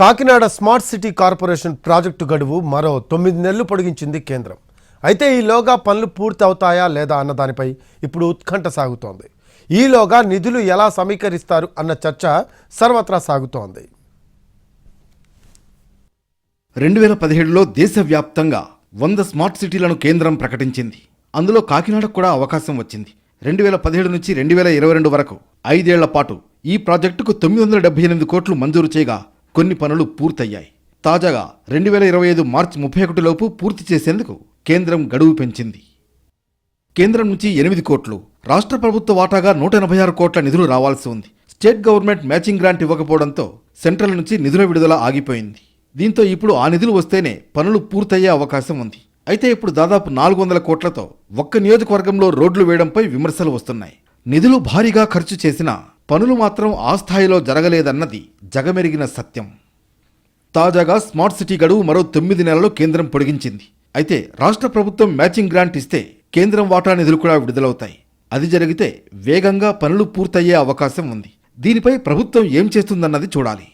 Kakinada smart city corporation project గడువు మరో తొమ్మిది నెలలు పొడిగించింది కేంద్రం. అయితే ఈలోగా పనులు పూర్తి అవుతాయా లేదా అన్న దానిపై ఇప్పుడు ఉత్కంఠ సాగుతోంది. ఈలోగా నిధులు ఎలా సమీకరిస్తారు అన్న చర్చ సర్వత్రా సాగుతోంది. రెండు వేల పదిహేడులో దేశవ్యాప్తంగా వంద స్మార్ట్ సిటీలను కేంద్రం ప్రకటించింది. అందులో కాకినాడకు కూడా అవకాశం వచ్చింది. రెండు వేల పదిహేడు నుంచి రెండు వేల ఇరవై రెండు వరకు ఐదేళ్ళ పాటు ఈ ప్రాజెక్టుకు తొమ్మిది వందల డెబ్బై ఎనిమిది కోట్లు మంజూరు చేయగా కొన్ని పనులు పూర్తయ్యాయి. తాజాగా రెండు వేల ఇరవై ఐదు మార్చి ముప్పై ఒకటిలోపు పూర్తి చేసేందుకు కేంద్రం గడువు పెంచింది. కేంద్రం నుంచి ఎనిమిది కోట్లు రాష్ట్ర ప్రభుత్వ వాటాగా నూట ఎనభై ఆరు కోట్ల నిధులు రావాల్సి ఉంది. స్టేట్ గవర్నమెంట్ మ్యాచింగ్ గ్రాంట్ ఇవ్వకపోవడంతో సెంట్రల్ నుంచి నిధుల విడుదల ఆగిపోయింది. దీంతో ఇప్పుడు ఆ నిధులు వస్తేనే పనులు పూర్తయ్యే అవకాశం ఉంది. అయితే ఇప్పుడు దాదాపు నాలుగు వందల కోట్లతో ఒక్క నియోజకవర్గంలో రోడ్లు వేయడంపై విమర్శలు వస్తున్నాయి. నిధులు భారీగా ఖర్చు చేసినా పనులు మాత్రం ఆ స్థాయిలో జరగలేదన్నది జగమెరిగిన సత్యం. తాజాగా స్మార్ట్ సిటీ గడువు మరో తొమ్మిది నెలలు కేంద్రం పొడిగించింది. అయితే రాష్ట్ర ప్రభుత్వం మ్యాచింగ్ గ్రాంట్ ఇస్తే కేంద్రం వాటా నిధులు కూడా విడుదలవుతాయి. అది జరిగితే వేగంగా పనులు పూర్తయ్యే అవకాశం ఉంది. దీనిపై ప్రభుత్వం ఏం చేస్తుందన్నది చూడాలి.